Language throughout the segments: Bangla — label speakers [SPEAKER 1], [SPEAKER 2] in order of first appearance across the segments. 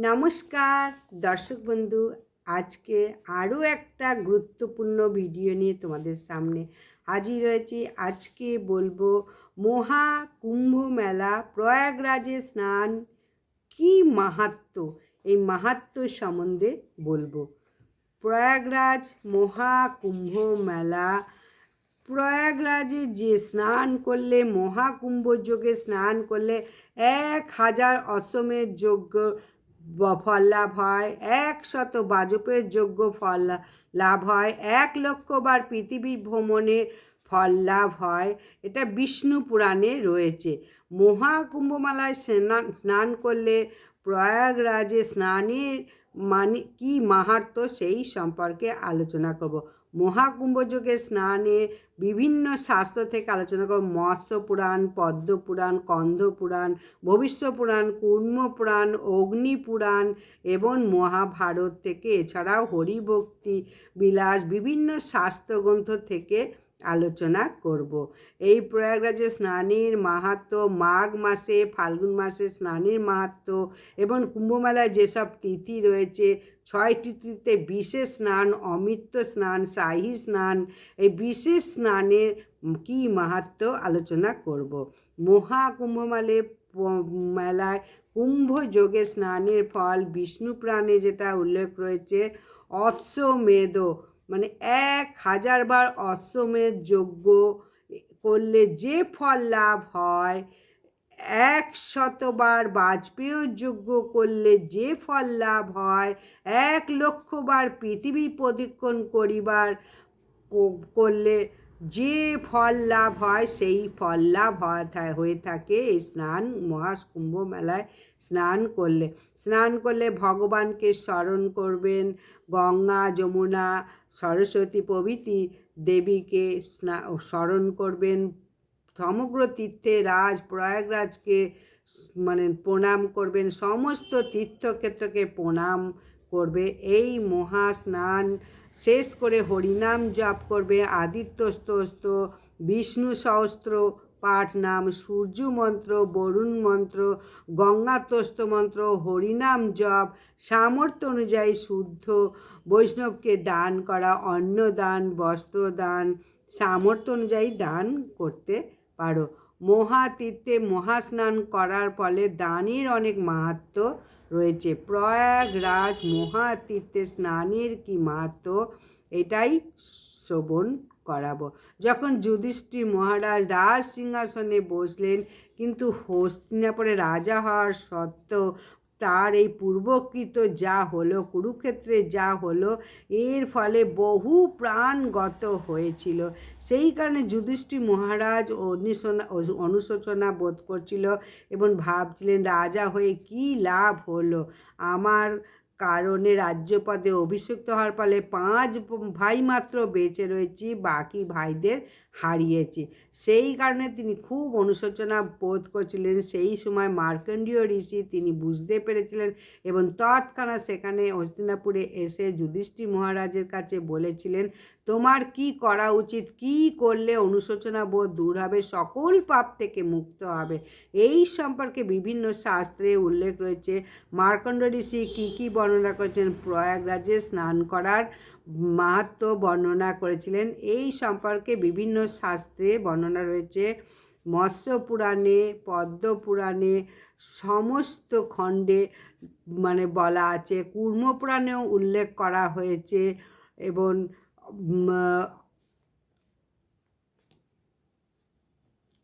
[SPEAKER 1] নমস্কার, দর্শক বন্ধু, আজকে আরও একটা গুরুত্বপূর্ণ ভিডিও নিয়ে তোমাদের সামনে হাজির হয়েছি। আজকে বলব, মহা কুম্ভ মেলা, প্রয়াগরাজে স্নান, কি মাহাত্ম? এই মাহাত্ম সম্বন্ধে বলব। প্রয়াগরাজ মহা কুম্ভ মেলা, প্রয়াগরাজে যে স্নান করলে মহাকুম্ভ যোগে স্নান করলে এক হাজার যোগ্য ব- ফল লাভ হয়, একশত বাজপের যোগ্য ফল লাভ হয়, এক লক্ষ বার পৃথিবীর ভ্রমণে ফল লাভ হয়। এটা বিষ্ণু পুরাণে রয়েছে। মহাকুম্ভমেলায় স্নান স্নান করলে প্রয়াগরাজে স্নানের মানে কি মাহাত্ম সেই সম্পর্কে আলোচনা করব। মহাকুম্ভযোগে স্নানে বিভিন্ন শাস্ত্র থেকে আলোচনা করব। মৎস্য পুরাণ পদ্ম পুরাণ কন্ধ পুরাণ ভবিষ্য পুরাণ কুর্ম পুরাণ অগ্নি পুরাণ এবং মহাভারত থেকে এছাড়াও হরিভক্তি, বিলাস, বিভিন্ন শাস্ত্রগ্রন্থ থেকে আলোচনা করব। এই প্রয়াগরাজে স্নানের মাহাত্ম, মাঘ মাসে, ফাল্গুন মাসে স্নানের মাহাত্ম এবং কুম্ভমেলায় যেসব তিথি রয়েছে, ছয় তিথিতে বিশেষ স্নান অমৃত স্নান, শাহী স্নান, এই বিশেষ স্নানের কি মাহাত্ম আলোচনা করব। মহাকুম্ভমেলে মেলায় কুম্ভ যোগে স্নানের ফল বিষ্ণু প্রাণে যেটা উল্লেখ রয়েছে অশ্বমেধ মানে এক হাজারবার বার অশ্বমেধ যজ্ঞ করলে যে ফল লাভ হয়, এক শতবার বাজপেয় যজ্ঞ করলে যে ফল লাভ হয়, এক লক্ষবার পৃথিবী প্রদক্ষিণ করিবার করলে যে ফল লাভ হয়, সেই ফল লাভ হয় থাকে এই স্নান, মহাকুম্ভ মেলায় স্নান করলে। স্নান করলে ভগবানকে স্মরণ করবেন, গঙ্গা, যমুনা, সরস্বতী প্রভৃতি দেবীকে স্না, স্মরণ করবেন। সমগ্র তীর্থে রাজ, প্রয়াগরাজকে মানে প্রণাম করবেন। সমস্ত তীর্থক্ষেত্রকে প্রণাম করবে। এই মহা স্নান শেষ করে হরিনাম জপ করবে। আদিত্য স্তোস্ত, বিষ্ণু সহস্র পাঠ নাম, সূর্য মন্ত্র, বরুণ মন্ত্র গঙ্গাতস্ত মন্ত্র, হরিনাম জপ, সামর্থ্য অনুযায়ী শুদ্ধ বৈষ্ণবকে দান করা অন্ন অন্নদান, বস্ত্রদান, সামর্থ্য অনুযায়ী দান করতে পারো। মহাতীর্থে মহাস্নান করার ফলে দানের অনেক মাহাত্ম রয়েছে। প্রয়াগরাজ মহাতীর্থে স্নানের কি মাহাত্ম? এটাই শ্রবণ করাবো। যখন যুধিষ্ঠির মহারাজ রাজ সিংহাসনে বসলেন, কিন্তু হস্তিনাপুরে রাজা হওয়ার সত্ত্বেও তার এই পূর্বকৃত যা হলো, কুরুক্ষেত্রে যা হলো, এর ফলে বহু প্রাণ গত হয়েছিল। সেই কারণে যুধিষ্ঠি মহারাজ অনুশোচনা অনুশোচনা বোধ করছিল এবং ভাবছিলেন, রাজা হয়ে কি লাভ হলো? আমার কারণে রাজ্যপদে অভিষিক্ত হওয়ার ফলে পাঁচ ভাই মাত্র বেঁচে রয়েছি, বাকি ভাইদের হারিয়েছি। সেই কারণে তিনি খুব অনুশোচনা বোধ করছিলেন। সেই সময় মার্কণ্ডীয় ঋষি তিনি বুঝতে পেরেছিলেন এবং তৎক্ষণাৎ সেখানে হস্তিনাপুরে এসে যুধিষ্ঠির মহারাজের কাছে বলেছিলেন তোমার কি করা উচিত? কি করলে অনুশোচনা বোধ দূর হবে? সকল পাপ থেকে মুক্ত হবে। এই সম্পর্কে বিভিন্ন শাস্ত্রে উল্লেখ রয়েছে। মার্কণ্ড ঋষি কী কী বর্ণনা করেছেন? প্রয়াগরাজে স্নান করার মাহাত্ম বর্ণনা করেছিলেন। এই সম্পর্কে বিভিন্ন শাস্ত্রে বর্ণনা রয়েছে। মৎস্য পুরাণে, পদ্ম পুরাণে, সমস্ত খণ্ডে মানে বলা আছে। কুর্ম পুরাণেও উল্লেখ করা হয়েছে এবং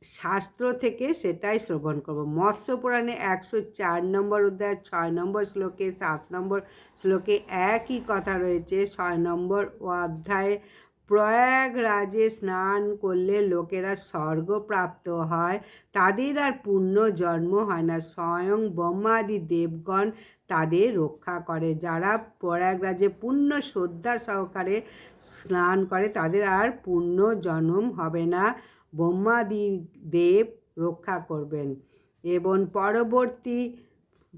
[SPEAKER 1] শাস্ত্র থেকে সেটাই শ্রবণ করব। মৎস্য পুরাণে একশো চার নম্বর অধ্যায়, ছয় নম্বর শ্লোকে, সাত নম্বর শ্লোকে একই কথা রয়েছে। ছয় নম্বর অধ্যায়ে প্রয়াগরাজে স্নান করলে লোকেরা স্বর্গ প্রাপ্ত হয়। তাদের আর পুণ্য জন্ম হয় না। স্বয়ং ব্রহ্মাদি দেবগণ তাদের রক্ষা করে। যারা প্রয়াগরাজে পুণ্য শ্রদ্ধা সহকারে স্নান করে, তাদের আর পুণ্য জন্ম হবে না। ব্রহ্মাদি দেব রক্ষা করবেন। এবং পরবর্তী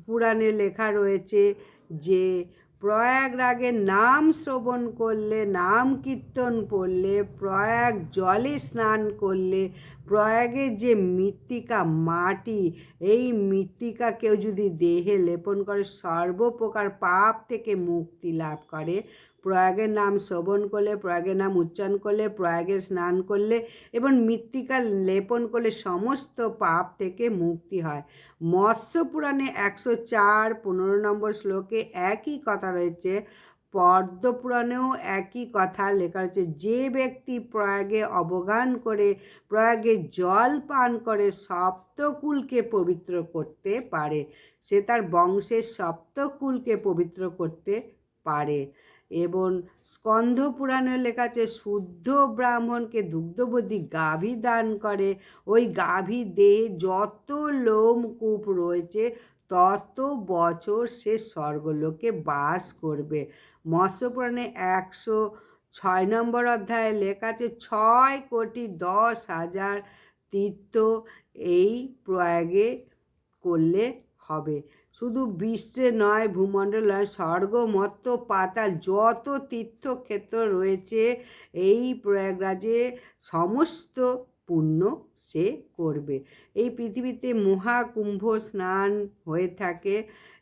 [SPEAKER 1] পুরাণে লেখা রয়েছে যে প্রয়াগরাগের নাম শ্রবণ করলে নাম কীর্তন করলে প্রয়াগ জলে স্নান করলে প্রয়াগের যে মৃত্তিকা মাটি, এই মৃত্তিকা কেউ যদি দেহে লেপন করে, সর্বপ্রকার পাপ থেকে মুক্তি লাভ করে। প্রয়াগের নাম শ্রবণ করলে, প্রয়াগের নাম উচ্চারণ করলে, প্রয়াগে স্নান করলে এবং মৃত্তিকা লেপন করলে সমস্ত পাপ থেকে মুক্তি হয়। মৎস্য পুরাণে একশো চার, পনেরো নম্বর শ্লোকে একই কথা রয়েছে পদ্ম পুরাণেও একই কথা লেখা রয়েছে। যে ব্যক্তি প্রয়াগে অবগান করে, প্রয়াগে জল পান করে, সপ্তকুলকে পবিত্র করতে পারে। সে তার বংশের সপ্তকুলকে পবিত্র করতে পারে। এবং স্কন্ধ পুরাণে লেখা আছে, শুদ্ধ ব্রাহ্মণকে দুগ্ধবতী গাভী দান করে। ওই গাভী দেহে যত লোমকূপ রয়েছে তত বছর সে স্বর্গলোকে বাস করবে। মৎস্যপুরাণে একশো ছয় নম্বর অধ্যায়ে লেখা আছে, ছয় কোটি দশ হাজার তীর্থ এই প্রয়াগে করলে হবে। শুধু বিশ্বে নয়, ভূমণ্ডল নয় স্বর্গ মত্ত পাতাল, যত তীর্থক্ষেত্র রয়েছে, এই প্রয়াগরাজে সমস্ত পুণ্য সে করবে। এই পৃথিবীতে মহাকুম্ভ স্নান হয়ে থাকে।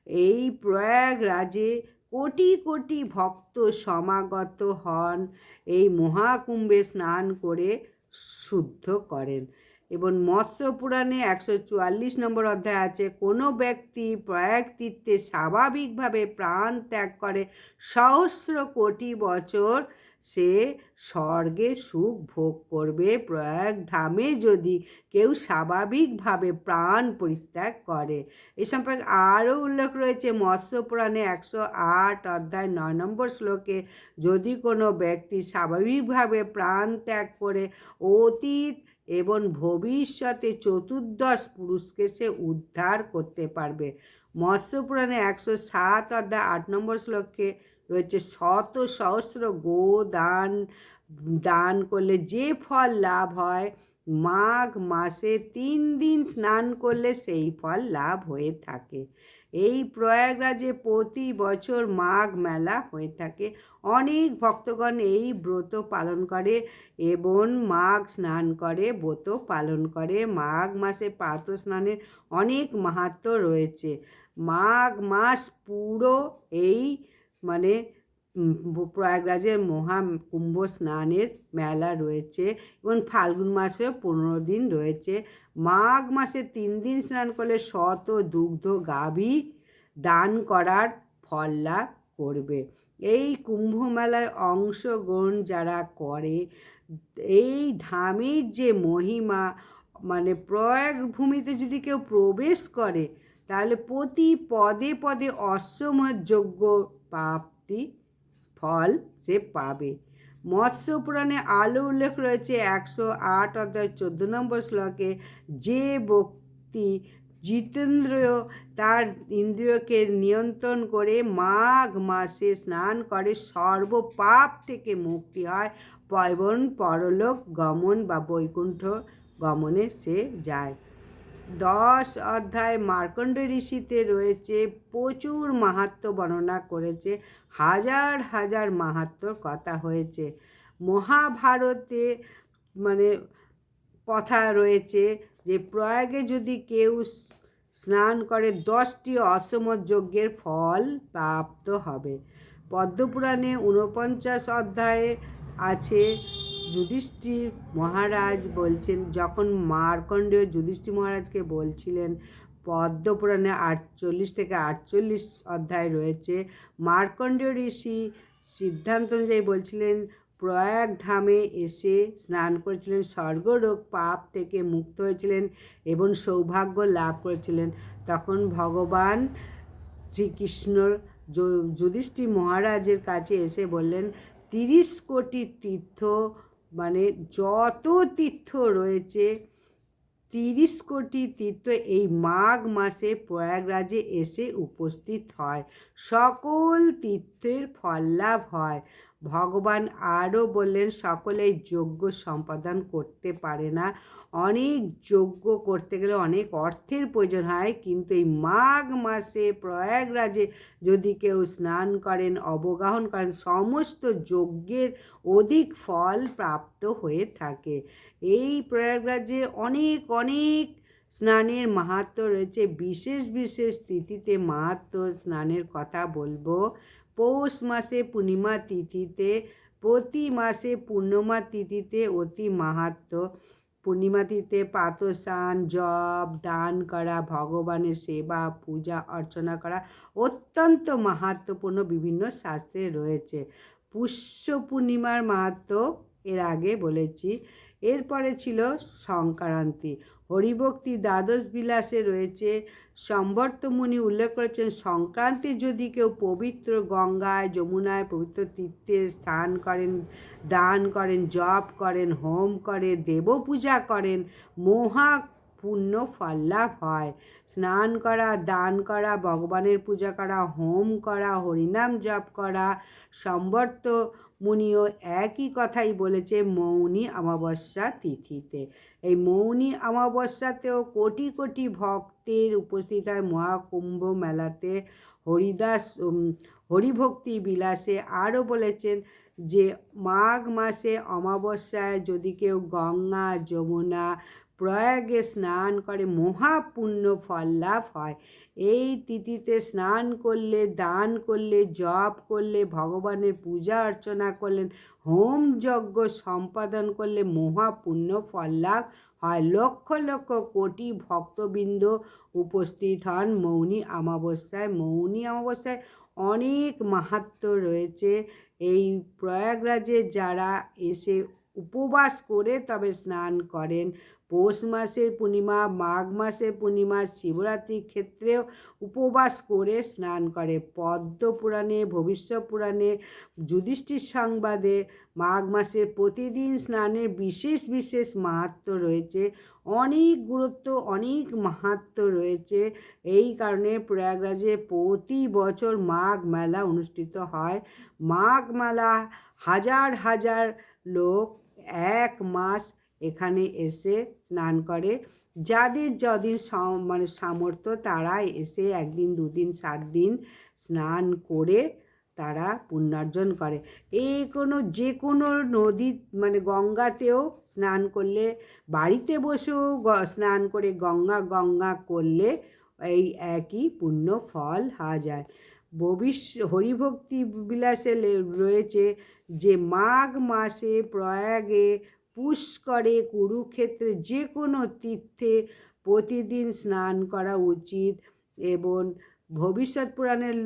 [SPEAKER 1] এই প্রয়াগরাজে কোটি কোটি ভক্ত সমাগত হন। এই মহাকুম্ভে স্নান করে শুদ্ধ করেন। এবং মৎস্য পুরাণে একশো চুয়াল্লিশ নম্বর অধ্যায় আছে, কোনো ব্যক্তি প্রয়াগ তীর্থে স্বাভাবিকভাবে প্রাণ ত্যাগ করে সহস্র কোটি বছর সে স্বর্গে সুখ ভোগ করবে প্রয়াগ ধামে যদি কেউ স্বাভাবিকভাবে প্রাণ পরিত্যাগ করে। এ সম্পর্কে আরও উল্লেখ রয়েছে, মৎস্য পুরাণে একশো আট অধ্যায় নয় নম্বর শ্লোকে, যদি কোনো ব্যক্তি স্বাভাবিকভাবে প্রাণ ত্যাগ করে, অতীত এবং ভবিষ্যতে চতুর্দশ পুরুষকে সে উদ্ধার করতে পারবে। মৎস্যপুরাণে একশো সাত অধ্যায় আট নম্বর শ্লোকে রয়েছে শত সহস্র গো দান দান করলে যে ফল লাভ হয়, মাঘ মাসে তিন দিন স্নান করলে সেই ফল লাভ হয়ে থাকে। এই প্রয়াগরাজে প্রতি বছর মাঘ মেলা হয়ে থাকে। অনেক ভক্তগণ এই ব্রত পালন করে এবং মাঘ স্নান করে, ব্রত পালন করে। মাঘ মাসে প্রাত স্নানের অনেক মাহাত্ম রয়েছে। মাঘ মাস পুরো এই মানে প্রয়াগরাজের মহা কুম্ভ স্নানের মেলা রয়েছে এবং ফাল্গুন মাসেও পনেরো দিন রয়েছে। মাঘ মাসে তিন দিন স্নান করলে শত দুগ্ধ গাভী দান করার ফল লাভ করবে। এই কুম্ভ মেলায় অংশগ্রহণ যারা করে, এই ধামের যে মহিমা মানে প্রয়াগ ভূমিতে যদি কেউ প্রবেশ করে, তাহলে প্রতি পদে পদে অশ্বমযোগ্য প্রাপ্তি ফল সে পাবে। মৎস্য পুরাণে আলো উল্লেখ রয়েছে একশো আট অধ্যায় চোদ্দ নম্বর শ্লোকে, যে ব্যক্তি জিতেন্দ্র তার ইন্দ্রিয়কে নিয়ন্ত্রণ করে মাঘ মাসে স্নান করে সর্বপাপ থেকে মুক্তি হয়। এবং পরলোক, গমন বা বৈকুণ্ঠ গমনে সে যায়। দশ অধ্যায় মার্কণ্ড ঋষিতে রয়েছে, প্রচুর মাহাত্ম বর্ণনা করেছে, হাজার হাজার মাহাত্মর কথা হয়েছে। মহাভারতে মানে কথা রয়েছে যে, প্রয়াগে যদি কেউ স্নান করে, দশটি অসম যজ্ঞের ফল প্রাপ্ত হবে। পদ্মপুরাণে ঊনপঞ্চাশ অধ্যায়ে আছে যুধিষ্ঠির মহারাজ বলছেন, যখন মার্কণ্ডেয় যুধিষ্ঠির মহারাজকে বলছিলেন, পদ্মপুরাণে আটচল্লিশ থেকে আটচল্লিশ অধ্যায় রয়েছে, মার্কণ্ডেয় ঋষি সিদ্ধান্ত অনুযায়ী বলছিলেন, প্রয়াগ ধামে এসে স্নান করেছিলেন, স্বর্গরোগ পাপ থেকে মুক্ত হয়েছিলেন এবং সৌভাগ্য লাভ করেছিলেন। তখন ভগবান শ্রীকৃষ্ণর যুধিষ্ঠির মহারাজের কাছে এসে বললেন, তিরিশ কোটি তীর্থ মানে যত তীর্থ রয়েছে, তিরিশ কোটি তীর্থ এই মাঘ মাসে প্রয়াগরাজে এসে উপস্থিত হয়। সকল তীর্থের ফল লাভ হয়। ভগবান আরও বললেন, সকলেই যজ্ঞ সম্পাদন করতে পারে না। অনেক যজ্ঞ করতে গেলে অনেক অর্থের প্রয়োজন হয়, কিন্তু এই মাঘ মাসে প্রয়াগরাজে যদি কেউ স্নান করেন, অবগাহন করেন, সমস্ত যজ্ঞের অধিক ফল প্রাপ্ত হয়ে থাকে। এই প্রয়াগরাজে অনেক অনেক স্নানের মাহাত্ম রয়েছে। বিশেষ বিশেষ তিথিতে মাহাত্ম স্নানের কথা বলব। পৌষ মাসে পূর্ণিমা তিথিতে প্রতি মাসে পূর্ণিমা তিথিতে অতি মাহাত্ম পূর্ণিমা তিথিতে প্রাতস্নান জপ দান করা ভগবানের সেবা পূজা অর্চনা করা অত্যন্ত মাহাত্মপূর্ণ বিভিন্ন শাস্ত্রে রয়েছে পুষ্য পূর্ণিমার মাহাত্ম এর আগে বলেছি এরপরে ছিল সংক্রান্তি। হরিভক্তি দ্বাদশ বিলাসে রয়েছে। সম্বর্তমুনি উল্লেখ করেছেন, সংক্রান্তি যদি কেউ পবিত্র গঙ্গায়, যমুনায় পবিত্র তীর্থে স্থান করেন, দান করেন, জপ করেন, হোম করে দেব পূজা করেন, মহা পুণ্য ফল লাভ হয়। স্নান করা, দান করা, ভগবানের পূজা করা, হোম করা, হরিনাম জপ করা, সম্বর্ত মুনিও একই কথাই বলেছে মৌনী অমাবস্যা তিথিতে। এই মৌনী অমাবস্যাতেও কোটি কোটি ভক্তের উপস্থিত হয় মহাকুম্ভ মেলাতে। হরিদাস হরিভক্তি বিলাসে আরও বলেছেন যে, মাঘ মাসে অমাবস্যায় যদি কেউ গঙ্গা, যমুনা প্রয়াগে স্নান করে মহাপুণ্য ফল লাভ হয়। এই তিথিতে স্নান করলে, দান করলে, জপ করলে, ভগবানের পূজা অর্চনা করলেন, হোম যজ্ঞ সম্পাদন করলে মহাপুণ্য ফল লাভ হয়। লক্ষ লক্ষ কোটি ভক্তবৃন্দ উপস্থিত হন মৌনী অমাবস্যায়। মৌনী অমাবস্যায় অনেক মাহাত্ম রয়েছে। এই প্রয়াগরাজে যারা এসে উপবাস করে তবে স্নান করেন। পৌষ মাসের পূর্ণিমা, মাঘ মাসের পূর্ণিমা, শিবরাত্রির ক্ষেত্রেও উপবাস করে স্নান করে। পদ্ম পুরাণে, ভবিষ্যৎ পুরাণে, যুধিষ্ঠির সংবাদে মাঘ মাসের প্রতিদিন স্নানের বিশেষ বিশেষ মাহাত্ম রয়েছে। অনেক গুরুত্ব, অনেক মাহাত্ম রয়েছে। এই কারণে প্রয়াগরাজে প্রতি বছর মাঘ মেলা অনুষ্ঠিত হয়। মাঘ মেলা হাজার হাজার লোক এক মাস এখানে এসে স্নান করে। যাদের যদিন মানে সামর্থ্য, তারা এসে একদিন, দুদিন সাত দিন স্নান করে তারা পুণ্যার্জন করে। এই কোনো, যে কোনো নদী মানে গঙ্গাতেও স্নান করলে, বাড়িতে বসেও স্নান করে গঙ্গা গঙ্গা করলে এই একই পুণ্য ফল হওয়া যায়। ভবিষ্য, হরিভক্তি বিলাসে রয়েছে যে মাঘ মাসে প্রয়াগে পুষ্করে কুরুক্ষেত্রে যে কোনো তীর্থে প্রতিদিন স্নান করা উচিত এবং ভবিষ্যৎ পুরাণের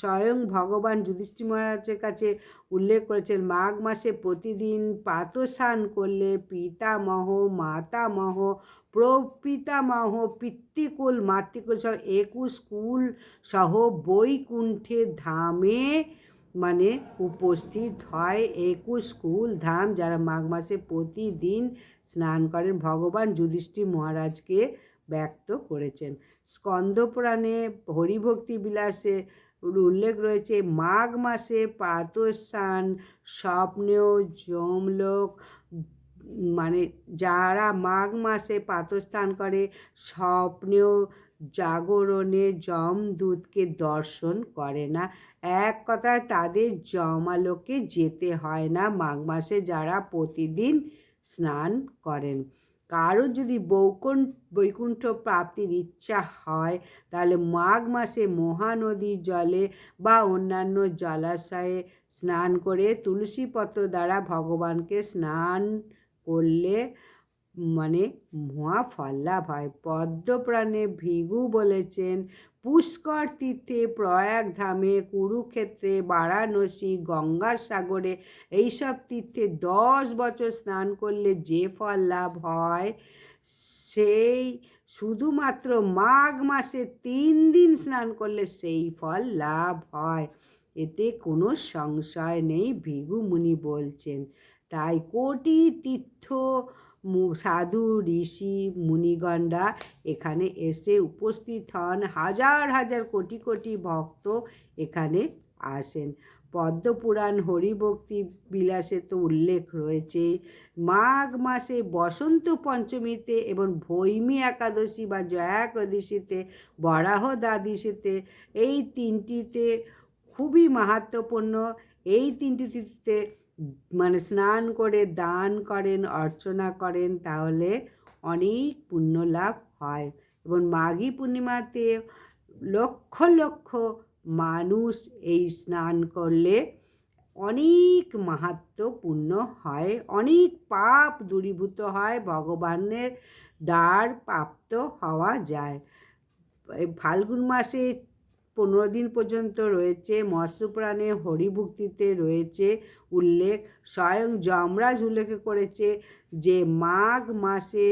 [SPEAKER 1] স্বয়ং ভগবান যুধিষ্ঠির মহারাজের কাছে উল্লেখ করেছেন, মাঘ মাসে প্রতিদিন প্রাতস্নান করলে পিতামহ, মাতামহ, প্রপিতামহ, পিতৃকুল, মাতৃকুল সহ একুশ কুল সহ বৈকুণ্ঠের ধামে মানে উপস্থিত হয় একুশ কুল ধাম যারা মাঘ মাসে প্রতিদিন স্নান করেন। ভগবান যুধিষ্ঠির মহারাজকে ব্যক্ত করেছেন। স্কন্দপুরাণে হরিভক্তি বিলাসে উল্লেখ রয়েছে, মাঘ মাসে প্রাতস্থান স্বপ্নেও যমলোক মানে যারা মাঘ মাসে প্রাতস্থান করে, স্বপ্নেও জাগরণে যমদূতকে দর্শন করে না। এক কথায় তাদের জমালোকে যেতে হয় না মাঘ মাসে যারা প্রতিদিন স্নান করেন। কারও যদি বৈকুণ্ঠ বৈকুণ্ঠ প্রাপ্তির ইচ্ছা হয়, তাহলে মাঘ মাসে মহানদীর জলে বা অন্যান্য জলাশয়ে স্নান করে তুলসী পত্র দ্বারা ভগবানকে স্নান করলে মানে মহা ফল লাভ হয়। পদ্মপ্রাণে ভৃগু বলেছেন পুষ্কর তীর্থে, প্রয়াগ ধামে, কুরুক্ষেত্রে, বারাণসী গঙ্গার সাগরে এইসব তীর্থে দশ বছর স্নান করলে যে ফল লাভ হয়, সেই শুধুমাত্র মাঘ মাসে তিন দিন স্নান করলে সেই ফল লাভ হয়। এতে কোনো সংশয় নেই, ভৃগু মুনি বলছেন। তাই কোটি তীর্থ সাধু, ঋষি, মুনিগণরা এখানে এসে উপস্থিত হন। হাজার হাজার কোটি কোটি ভক্ত এখানে আসেন। পদ্মপুরাণ, হরিভক্তি বিলাসে তো উল্লেখ রয়েছে। মাঘ মাসে বসন্ত পঞ্চমীতে এবং ভৈমী একাদশী বা জয়া একাদশীতে বরাহ দ্বাদশীতে এই তিনটিতে খুবই মাহাত্মপূর্ণ এই তিনটি তিথিতে মানে স্নান করে, দান করেন, অর্চনা করেন, তাহলে অনেক পুণ্য লাভ হয়। এবং মাঘী পূর্ণিমাতে লক্ষ লক্ষ মানুষ এই স্নান করলে অনেক মাহাত্মপূর্ণ হয়, অনেক পাপ দূরীভূত হয়, ভগবানের দ্বার প্রাপ্ত হওয়া যায়। ফাল্গুন মাসে পনেরো দিন পর্যন্ত রয়েছে, মৎস্যপ্রাণে হরিভক্তিতে রয়েছে উল্লেখ, স্বয়ং যমরাজ উল্লেখ করেছে যে মাঘ মাসে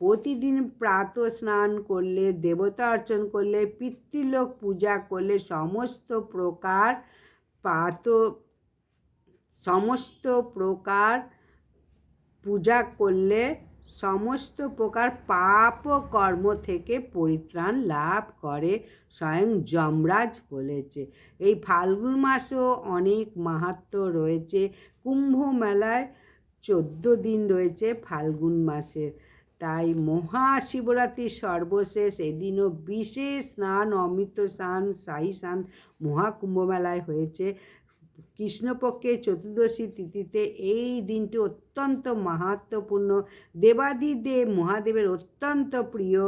[SPEAKER 1] প্রতিদিন প্রাত স্নান করলে, দেবতা অর্চন করলে, পিতৃলোক পূজা করলে সমস্ত প্রকার প্রাত সমস্ত প্রকার পূজা করলে সমস্ত প্রকার পাপ কর্ম থেকে পরিত্রাণ লাভ করে স্বয়ং যমরাজ বলেছে। এই ফাল্গুন মাসও অনেক মাহাত্ম্য রয়েছে। কুম্ভ মেলায় চোদ্দ দিন রয়েছে ফাল্গুন মাসের। তাই মহাশিবরাত্রির সর্বশেষ এদিনও বিশেষ স্নান, অমৃত স্নান, শাহী স্নান মহাকুম্ভ মেলায় হয়েছে। কৃষ্ণপক্ষের চতুর্দশী তিথিতে এই দিনটি অত্যন্ত মাহাত্মপূর্ণ দেবাদিদেব মহাদেবের অত্যন্ত প্রিয়।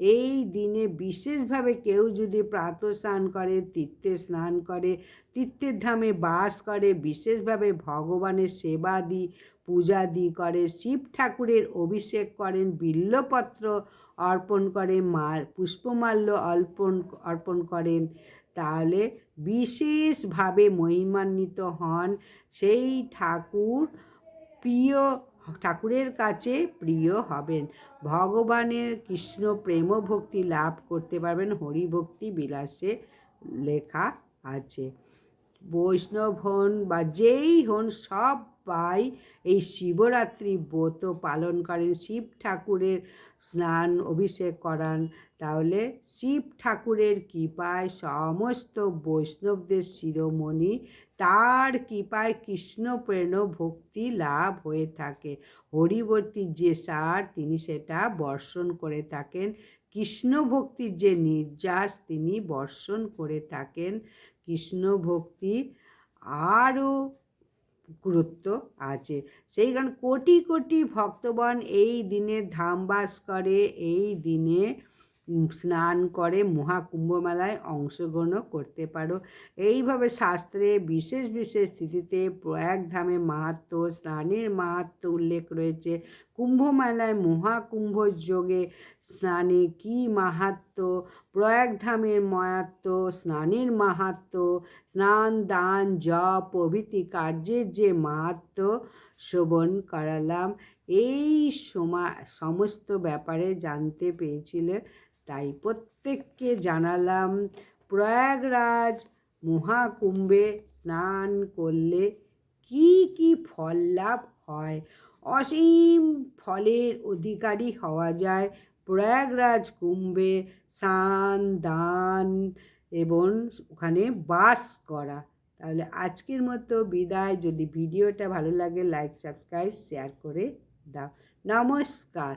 [SPEAKER 1] এই দিনে বিশেষভাবে কেউ যদি প্রাত স্নান করে, তীর্থে স্নান করে, তীর্থের ধামে বাস করে, বিশেষভাবে ভগবানের সেবাদি পূজাদি করে, শিব ঠাকুরের অভিষেক করেন, বিল্লপত্র অর্পণ করে মাল পুষ্পমাল্য অর্পণ অর্পণ করেন তাহলে বিশেষভাবে মহিমান্বিত হন সেই ঠাকুর প্রিয়, ঠাকুরের কাছে প্রিয় হবেন। ভগবানের কৃষ্ণ প্রেম ভক্তি লাভ করতে পারবেন, হরিভক্তি বিলাসে লেখা আছে। বৈষ্ণব হন বা যেই হন সবাই এই শিবরাত্রি ব্রত পালন করেন। শিব ঠাকুরের স্নান অভিষেক করান। তাহলে শিব ঠাকুরের কৃপায় সমস্ত বৈষ্ণবদের শিরোমণি, তার কৃপায় কৃষ্ণ প্রেণ ভক্তি লাভ হয়ে থাকে। হরিবর্তীর যে সার, তিনি সেটা বর্ষণ করে থাকেন। কৃষ্ণ ভক্তির যে নির্যাস, তিনি বর্ষণ করে থাকেন। কৃষ্ণ ভক্তি আরও গুরুত্ব আছে। সেই কারণ কোটি কোটি ভক্তগণ এই দিনে ধাম বাস করে এই দিনে স্নান করে মহাকুম্ভ মেলায় অংশগ্রহণও করতে পারো। এইভাবে শাস্ত্রে বিশেষ বিশেষ তিথিতে প্রয়াগ ধামে মাহাত্ম স্নানের মাহাত্ম উল্লেখ রয়েছে। কুম্ভ মেলায় মহাকুম্ভ যোগে স্নানে কি মাহাত্ম? প্রয়াগ ধামের মাহাত্ম, স্নানের মাহাত্ম, স্নান, দান, জপ প্রভৃতি কার্যের যে মাহাত্ম শোভন করালাম, এই সময় সমস্ত ব্যাপারে জানতে পেরেছিলে তাই প্রত্যেককে জানালাম প্রয়াগরাজ মহাকুম্ভে স্নান করলে কি কি ফল লাভ হয়? অসীম ফলের অধিকারী হওয়া যায় প্রয়াগরাজ কুম্ভে স্নান, দান এবং ওখানে বাস করা। তাহলে আজকের মতো বিদায়। যদি ভিডিওটা ভালো লাগে লাইক সাবস্ক্রাইব শেয়ার করে দাও। নমস্কার।